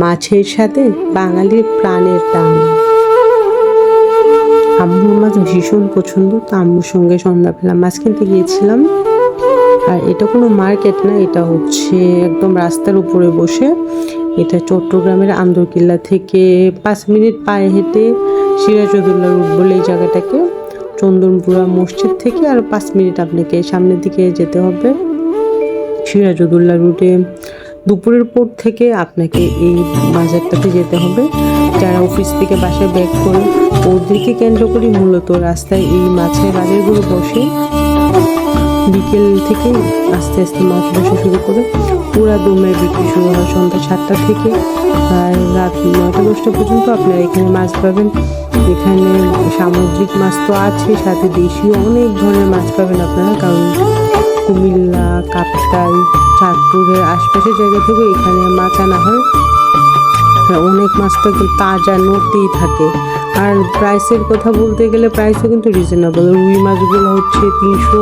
মাছের সাথে বাঙালির প্রাণের টান। আম্মুর মাছ ভীষণ পছন্দ, তো আম্মুর সঙ্গে সন্ধ্যাবেলা মাছ কিনতে গিয়েছিলাম। আর এটা কোনো মার্কেট না, এটা হচ্ছে একদম রাস্তার উপরে বসে। এটা চট্টগ্রামের আন্দরকিল্লা থেকে পাঁচ মিনিট পায়ে হেঁটে সিরাজউদ্দৌলা রোড বলে এই জায়গাটাকে, চন্দনপুরা মসজিদ থেকে আর পাঁচ মিনিট আপনাকে সামনের দিকে যেতে হবে। সিরাজউদ্দৌলা রুটে দুপুরের পর থেকে আপনাকে এই বাজারটাতে যেতে হবে। যারা অফিস থেকে বাসায় ব্যাক করে ওদেরকে কেন্দ্র করে মূলত রাস্তায় এই মাছের বাজারগুলো বসে। বিকেল থেকে আস্তে আস্তে মাছ বসা শুরু করে। পুরা দমে বিক্রি শুরু হয় সন্ধ্যা সাতটা থেকে। আর রাত নয়টা, দশটা পর্যন্ত আপনারা এখানে মাছ পাবেন। এখানে সামুদ্রিক মাছ তো আছে, সাথে দেশীয় অনেক ধরনের মাছ পাবেন আপনারা, কারণ কুমিল্লা কাপ্তাই চাঁদপুরের আশপাশের জায়গা থেকে এখানে মাছ আনা হয়। অনেক মাছ তো একদম তাজা নড়তেই থাকে। আর প্রাইসের কথা বলতে গেলে প্রাইসও কিন্তু রিজনেবল রুই মাছগুলো হচ্ছে তিনশো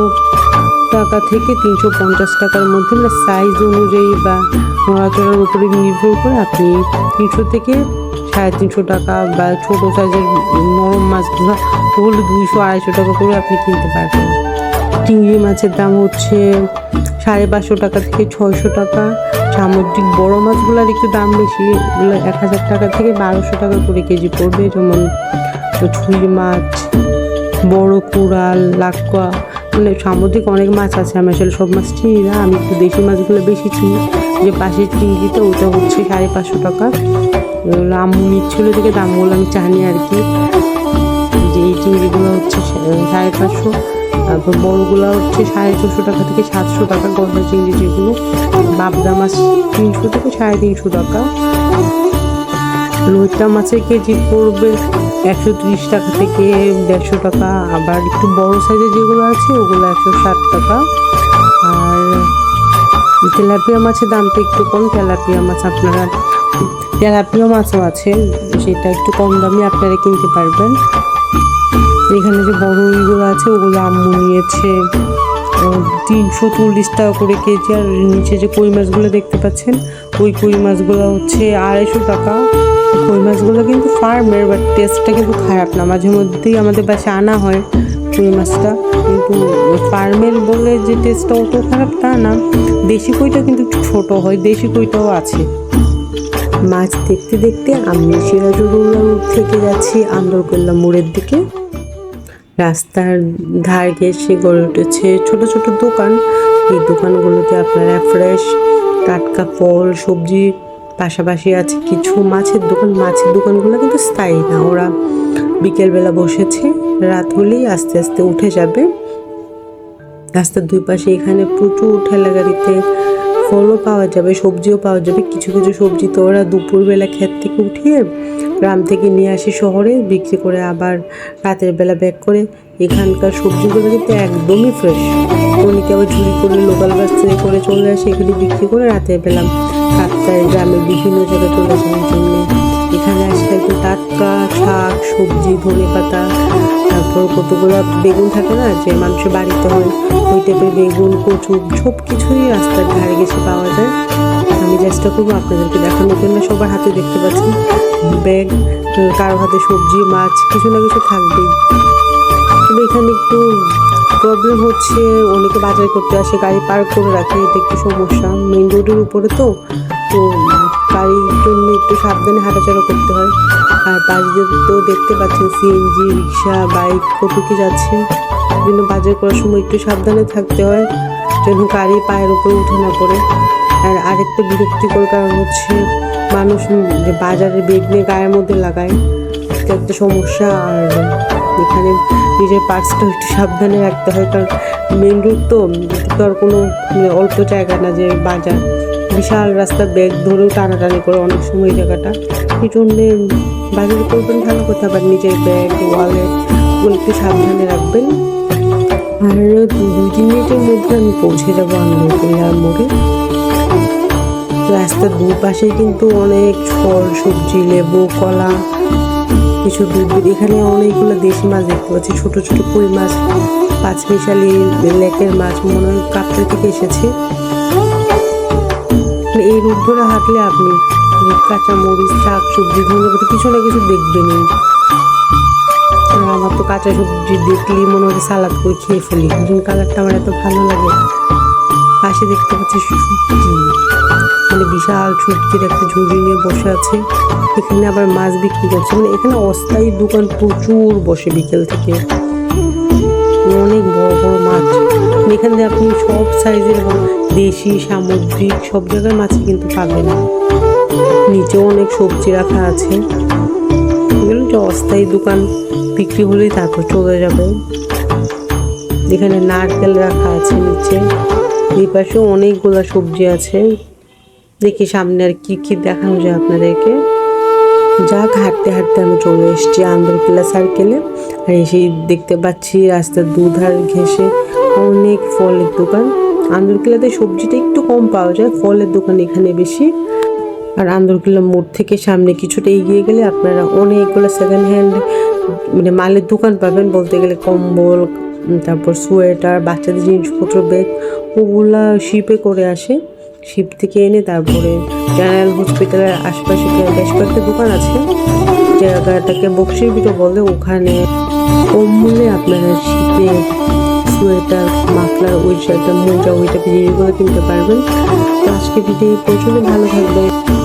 টাকা থেকে তিনশো পঞ্চাশ টাকার মধ্যে। মানে সাইজ অনুযায়ী বা নড়াচড়ার উপরে নির্ভর করে আপনি তিনশো থেকে সাড়ে তিনশো টাকা বা ছোটো সাইজের নরম মাছগুলো ওগুলো দুইশো, আড়াইশো টাকা করে আপনি কিনতে পারবেন। চিংড়ি মাছের দাম হচ্ছে সাড়ে পাঁচশো টাকা থেকে ছয়শো টাকা। সামুদ্রিক বড় মাছগুলোর একটু দাম বেশি, এগুলো এক হাজার টাকা থেকে বারোশো টাকা করে কেজি পড়বে। যেমন ছুঁই মাছ, বড় কুড়াল, লাক্কা মানে সামুদ্রিক অনেক মাছ আছে। আমি আসলে সব মাছ চিনি না, আমি একটু দেশি মাছগুলো বেশি চিনি। যে পাশের চিংড়িতে ওটা হচ্ছে সাড়ে পাঁচশো টাকা। আম্মু নিচ্ছিল থেকে দামগুলো আমি জানি আর কি। যে এই চিংড়িগুলো হচ্ছে সাড়ে পাঁচশো। তারপর বড়গুলো হচ্ছে সাড়ে ছশো টাকা থেকে সাতশো টাকা গলদা চিংড়ি যেগুলো, বাবদা মাছ তিনশো থেকে সাড়ে তিনশো টাকা। লইটা মাছের কেজি পড়বে একশো ত্রিশ টাকা থেকে দেড়শো টাকা, আবার একটু বড় সাইজের যেগুলো আছে ওগুলো একশো ষাট টাকা। আর তেলাপিয়া মাছের দামটা একটু কম, তেলাপিয়া মাছ আপনারা, তেলাপিয়া মাছও আছে, সেটা একটু কম দামে আপনারা কিনতে পারবেন। এখানে যে বড় ইগুলো আছে, ওগুলো আম্মু নিয়েছে। তিনশো চল্লিশ টাকা করে কেজি, আর নিচে যে কই মাছগুলো দেখতে পাচ্ছেন, ওই কই মাছগুলো হচ্ছে আড়াইশো টাকা। কই মাছগুলো কিন্তু ফার্মের, বাট টেস্টটা কিন্তু খারাপ না। মাঝে মধ্যেই আমাদের পাশে আনা হয় কই মাছটা। কিন্তু ফার্মের বলে যে টেস্টটা অত খারাপ তা না। দেশি কইটা কিন্তু একটু ছোটো হয়, দেশি কইটাও আছে। মাছ দেখতে দেখতে আমি সিরাজুদ্দৌলা রোড থেকে যাচ্ছি আন্দরকল্লা মোড়ের দিকে। রাস্তার ধার ঘেঁষে গড়ে উঠেছে। ছোট ছোট দোকান। এই দোকানগুলোতে আপনারা ফ্রেশ টাটকা ফল, সবজি, পাশাপাশি আছে কিছু মাছের দোকান। মাছের দোকানগুলো কিন্তু স্থায়ী না, ওরা বিকেলবেলা বসেছে। রাত হলেই আস্তে আস্তে উঠে যাবে। রাস্তার দুই পাশে এখানে প্রচুর ঠেলা গাড়িতে ফলও পাওয়া যাবে, সবজিও পাওয়া যাবে। কিছু কিছু সবজি তো ওরা দুপুরবেলা ক্ষেত থেকে উঠিয়ে গ্রাম থেকে নিয়ে আসে শহরে, বিক্রি করে আবার রাতের বেলা ব্যাক করে। এখানকার সবজিগুলো কিন্তু একদমই ফ্রেশ অনেকে আবার ঝুড়ি করে লোকাল বাস করে চলে আসে, এগুলি বিক্রি করে রাতের বেলা। রাতটায় গ্রামে বিভিন্ন জায়গায় চলে আসার জন্য। এখানে আসলে একটু টাটকা শাক, সবজি, ধনে পাতা, তারপর কতগুলো বেগুন থাকে না, যে মানুষের বাড়িতে হয়, ওই টাইপের বেগুন, কচু সব কিছুই রাস্তার ধারে গেছে পাওয়া যায়। আমি চেষ্টা করব আপনাদেরকে দেখানোর জন্য, সবার হাতে দেখতে পাচ্ছেন। ব্যাগ, কারও হাতে সবজি, মাছ, কিছু না কিছু থাকবেই। তবে এখানে একটু প্রবলেম হচ্ছে, অনেকে বাজার করতে আসে, গাড়ি পার্ক করে রাখে, এটা একটু সমস্যা। মেন রোডের উপরে তো তো জন্য একটু সাবধানে হাঁটাচলা করতে হয়। আর পাশ দিয়ে তো দেখতে পাচ্ছেন সিএনজি রিক্সা, বাইক কত কি যাচ্ছে। বিভিন্ন বাজার করার সময় একটু সাবধানে থাকতে হয়, যেন গাড়ি পায়ের উপরে উঠে না পড়ে। আর আরেকটা বিরক্তিকর কারণ হচ্ছে, মানুষ বাজারে বেগ নিয়ে গায়ের মধ্যে লাগায় একটা সমস্যা। আর এখানে নিজের পার্সটা একটু সাবধানে রাখতে হয়, কারণ মেন তো তো আর কোনো মানে অল্প জায়গা না যে বাজার। বিশাল রাস্তা ব্যাগ ধরেও টানাটানি করে অনেক সময় জায়গাটা। এই জন্যে বাজার করবেন, ভালো কথা আবার নিজের ব্যাগ ওয়ালেট ওগুলো একটু সাবধানে রাখবেন। আর দুই তিন মিনিটের মধ্যে আমি পৌঁছে যাব আন্দরকিল্লার মোড়ে। রাস্তার দুপাশে কিন্তু অনেক ফল, সবজি, লেবু, কলা, কিছু দুধ এখানে অনেকগুলো দেশি মাছ দেখতে পাচ্ছি, ছোট ছোট কই মাছ, পাঁচ মিশালি লেকের মাছ মনে হয় কাপড় থেকে এসেছে। এই রূপ ধরে হাঁটলে আপনি কাঁচা মরিচ, শাক, সবজি, ধনে পাতা কিছু না কিছু দেখবেনই। আর আমার তো কাঁচা সবজি দেখলেই মনে হচ্ছে সালাদ করে খেয়ে ফেলি। গ্রিন কালারটা আমার এত ভালো লাগে। পাশে দেখতে পাচ্ছি শুটকি মানে বিশাল শুটকির একটা ঝুড়ি নিয়ে বসে আছে। এখানে আবার মাছ বিক্রি করছে। মানে এখানে অস্থায়ী দোকান প্রচুর বসে বিকেল থেকে। অনেক বড় বড় মাছ। এখান থেকে আপনি সব সাইজের এবং দেশি, সামুদ্রিক সব জায়গার মাছই কিন্তু পাবেন। নিচেও অনেক সবজি রাখা আছে। এগুলো যে অস্থায়ী দোকান, বিক্রি হলেই তারপর চলে যাবে। এখানে নারকেল রাখা আছে নিচে। এই পাশেও অনেকগুলা সবজি আছে। দেখি সামনে আর কি কি দেখানো যায় আপনাদেরকে। যাক, হাঁটতে হাঁটতে আমি চলে এসেছি আন্দরকিল্লা সার্কেলে আর এসে দেখতে পাচ্ছি রাস্তার দুধার ঘেসে অনেক ফলের দোকান। আন্দরকিল্লাতে সবজিটা একটু কম পাওয়া যায়, ফলের দোকান এখানে বেশি। আর আন্দরকিল্লা মোড় থেকে সামনে কিছুটা এগিয়ে গেলে আপনারা অনেকগুলো সেকেন্ড হ্যান্ড মানে মালের দোকান পাবেন বলতে গেলে কম্বল, তারপর সোয়েটার, বাচ্চাদের জিনিসপত্র, ব্যাগ, ওগুলা শিপে করে আসে। শিপ থেকে এনে তারপরে জেনারেল হসপিটালের আশপাশে বেশ কয়েকটা দোকান আছে জায়গাটাকে বক্সির ভিতর বলে ওখানে কম মূল্যে আপনারা শীতে সোয়েটার মাফলার ওই শার্টটা মোজা ওইটা জিনিসগুলো কিনতে পারবেন। আজকে ভিডিও প্রচুর ভালো থাকবেন।